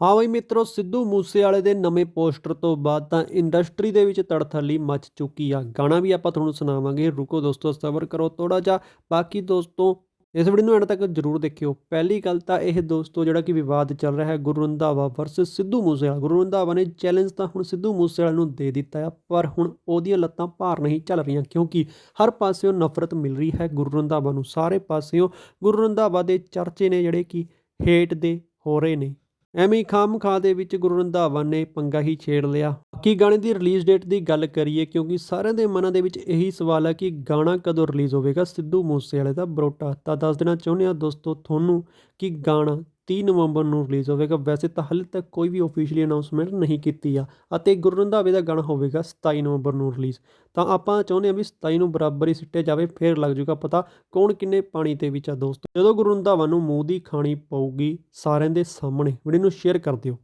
ਹਾਂ ਬਈ ਮਿੱਤਰੋ, ਸਿੱਧੂ ਮੂਸੇਵਾਲੇ ਦੇ ਨਵੇਂ ਪੋਸਟਰ ਤੋਂ ਬਾਅਦ ਤਾਂ ਇੰਡਸਟਰੀ ਦੇ ਵਿੱਚ ਤੜਥੱਲੀ ਮੱਚ ਚੁੱਕੀ ਆ। ਗਾਣਾ ਵੀ ਆਪਾਂ ਤੁਹਾਨੂੰ ਸੁਣਾਵਾਂਗੇ। ਰੁਕੋ ਦੋਸਤੋ, ਸਬਰ ਕਰੋ ਥੋੜਾ ਜਿਹਾ। ਬਾਕੀ ਦੋਸਤੋ, ਇਸ ਵੀਡੀਓ ਨੂੰ ਐਂਡ ਤੱਕ ਜਰੂਰ ਦੇਖਿਓ। ਪਹਿਲੀ ਗੱਲ ਤਾਂ ਇਹ ਦੋਸਤੋ, ਜਿਹੜਾ ਕਿ ਵਿਵਾਦ ਚੱਲ ਰਿਹਾ ਹੈ ਗੁਰੂ ਰੰਧਾਵਾ ਵਰਸਸ ਸਿੱਧੂ ਮੂਸੇਵਾਲਾ। ਗੁਰੂ ਰੰਧਾਵਾ ਨੇ ਚੈਲੰਜ ਤਾਂ ਹੁਣ ਸਿੱਧੂ ਮੂਸੇਵਾਲੇ ਨੂੰ ਦੇ ਦਿੱਤਾ ਆ, ਪਰ ਹੁਣ ਉਹਦੀਆਂ ਲੱਤਾਂ ਭਾਰ ਨਹੀਂ ਚੱਲ ਰਹੀਆਂ, ਕਿਉਂਕਿ ਹਰ ਪਾਸਿਓਂ ਨਫ਼ਰਤ ਮਿਲ ਰਹੀ ਹੈ ਗੁਰੂ ਰੰਧਾਵਾ ਨੂੰ। ਸਾਰੇ ਪਾਸਿਓਂ ਗੁਰੂ ਰੰਧਾਵਾ ਦੇ ਚਰਚੇ ਨੇ ਜਿਹੜੇ ਕਿ ਹੇਟ ਦੇ ਹੋ ਰਹੇ ਨੇ। ਐਵੇਂ ਖਾਮ ਖਾ ਦੇ ਵਿੱਚ ਗੁਰੂ ਰੰਧਾਵਾ ਨੇ ਪੰਗਾ ਹੀ ਛੇੜ ਲਿਆ। ਕੀ ਗਾਣੇ ਦੀ ਰਿਲੀਜ਼ ਡੇਟ ਦੀ ਗੱਲ ਕਰੀਏ, ਕਿਉਂਕਿ ਸਾਰਿਆਂ ਦੇ ਮਨਾਂ ਦੇ ਵਿੱਚ ਇਹੀ ਸਵਾਲ ਹੈ ਕਿ ਗਾਣਾ ਕਦੋਂ ਰਿਲੀਜ਼ ਹੋਵੇਗਾ? ਸਿੱਧੂ ਮੂਸੇਵਾਲੇ ਦਾ ਬਰੋਟਾ। ਤਾਂ ਦੱਸ ਦੇਣਾ ਚਾਹੁੰਦੇ ਆ ਦੋਸਤੋ ਤੁਹਾਨੂੰ ਕਿ ਗਾਣਾ ਤੀਹ ਨਵੰਬਰ ਨੂੰ ਰਿਲੀਜ਼ ਹੋਵੇਗਾ। ਵੈਸੇ ਤਾਂ ਹਾਲੇ ਤੱਕ ਕੋਈ ਵੀ ਅਫੀਸ਼ੀਅਲੀ ਅਨਾਉਂਸਮੈਂਟ ਨਹੀਂ ਕੀਤੀ ਆ ਅਤੇ ਗੁਰੂ ਰੰਧਾਵੇ ਦਾ ਗਾਣਾ ਹੋਵੇਗਾ 27 ਨਵੰਬਰ ਨੂੰ ਰਿਲੀਜ਼ ਤਾਂ ਆਪਾਂ ਚਾਹੁੰਦੇ ਹਾਂ ਵੀ 27 ਨੂੰ ਬਰਾਬਰ ਹੀ ਸਿੱਟਿਆ ਜਾਵੇ, ਫਿਰ ਲੱਗ ਜੂਗਾ ਪਤਾ ਕੌਣ ਕਿੰਨੇ ਪਾਣੀ ਤੇ ਵਿੱਚ ਆ ਦੋਸਤੋ। ਜਦੋਂ ਗੁਰੂ ਰੰਧਾਵਾ ਨੂੰ ਮੂੰਹ ਦੀ ਖਾਣੀ ਪਊਗੀ ਸਾਰਿਆਂ ਦੇ ਸਾਹਮਣੇ, ਵੀਡੀਓ ਨੂੰ ਸ਼ੇਅਰ ਕਰ ਦਿਓ।